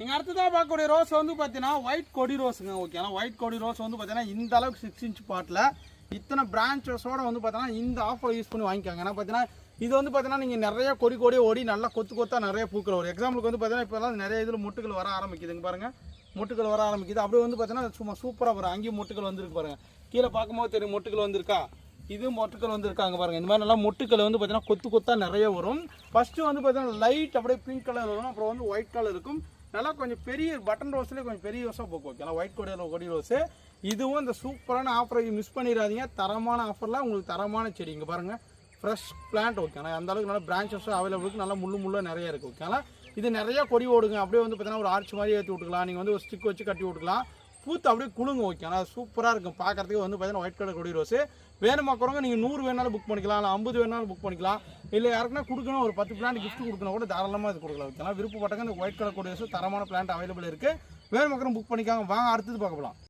நீங்கள் அடுத்ததாக பார்க்கக்கூடிய ரோஸ் வந்து பார்த்தீங்கன்னா ஒயிட் கொடி ரோஸுங்க ஓகேங்களா ஒயிட் கொடி ரோஸ் வந்து பார்த்தீங்கன்னா இந்த அளவுக்கு சிக்ஸ் இன்ச் பாட்டில் இத்தனை பிரான்ச்சஸோடு வந்து பார்த்தீங்கன்னா இந்த ஆஃபர் யூஸ் பண்ணி வாங்கிக்கோங்க. ஏன்னா பார்த்தீங்கன்னா இது வந்து பார்த்தீங்கன்னா நீங்கள் நிறைய கொடி கொடி ஓடி நல்லா கொத்து கொத்தாக நிறைய பூக்கள் வரும் எக்ஸாம்பிளுக்கு வந்து பார்த்தீங்கன்னா இப்போலாம் நிறைய இதில் முட்டுகள் வர ஆரம்பிக்குதுங்க பாருங்கள் முட்டுகள் வர ஆரம்பிக்குது. அப்படியே வந்து பார்த்தீங்கன்னா சும்மா சூப்பராக வரும் அங்கேயும் முட்டுகள் வந்திருக்கு பாருங்கள் கீழே பார்க்கும்போது தெரியும் முட்டுகள் வந்திருக்கா? இது மொட்டுக்கள் வந்துருக்காங்க பாருங்கள் இந்த மாதிரி நல்லா மொட்டுக்கள் வந்து பார்த்தீங்கன்னா கொத்து கொத்தாக நிறைய வரும். ஃபஸ்ட்டு வந்து பார்த்தீங்கன்னா லைட் அப்படியே பிங்க் கலர் வரும். அப்புறம் வந்து ஒயிட் கலர் இருக்கும். நல்லா கொஞ்சம் பெரிய பட்டன் ரோஸ்லேயே கொஞ்சம் பெரிய ரோஸாக போக்கு. ஓகேங்களா ஒயிட் கொடி கொடி ரோஸு இதுவும் இந்த சூப்பரான ஆஃபரை மிஸ் பண்ணிடாதீங்க. தரமான ஆஃபரில் உங்களுக்கு தரமான செடி. இங்கே பாருங்கள் ஃப்ரெஷ் பிளான்ட் ஓகேங்களா அந்த அளவுக்கு நல்லா பிரான்ச்சஸும் அவைலபிள் நல்லா முள்ளு முள்ளாக நிறைய இருக்குது ஓகேங்களா இது நிறையா கொடி ஓடுங்க. அப்படியே வந்து பார்த்தீங்கன்னா ஒரு ஆர்ச் மாதிரி ஏற்றி விட்டுக்கலாம். நீங்கள் வந்து ஒரு ஸ்டிக் வச்சு கட்டி விட்டுக்கலாம். பூத்து அப்படியே குலுங்க ஓகேங்களா சூப்பராக இருக்கும். பார்க்குறதுக்கு வந்து பார்த்தீங்கன்னா ஒயிட் கலர் கொடி ரோஸு வேணுமாக்குறவங்க நீங்கள் நூறு வேணாலும் புக் பண்ணிக்கலாம். இல்லை ஐம்பது வேணாலும் புக் பண்ணிக்கலாம். இல்லை யாருக்குன்னா கொடுக்கணும். ஒரு பத்து பிளான் கிஃப்ட் கொடுக்கணும். கூட தாராளமாக இது கொடுக்கலாம். ஏன்னா விருப்பப்பட்டவங்க இந்த ஒயிட் கலர் கொடி தரமான பிளான் அவைலபிள் இருக்குது வேறு மக்களும் புக் பண்ணிக்காங்க. வாங்க அடுத்தது பார்க்கலாம்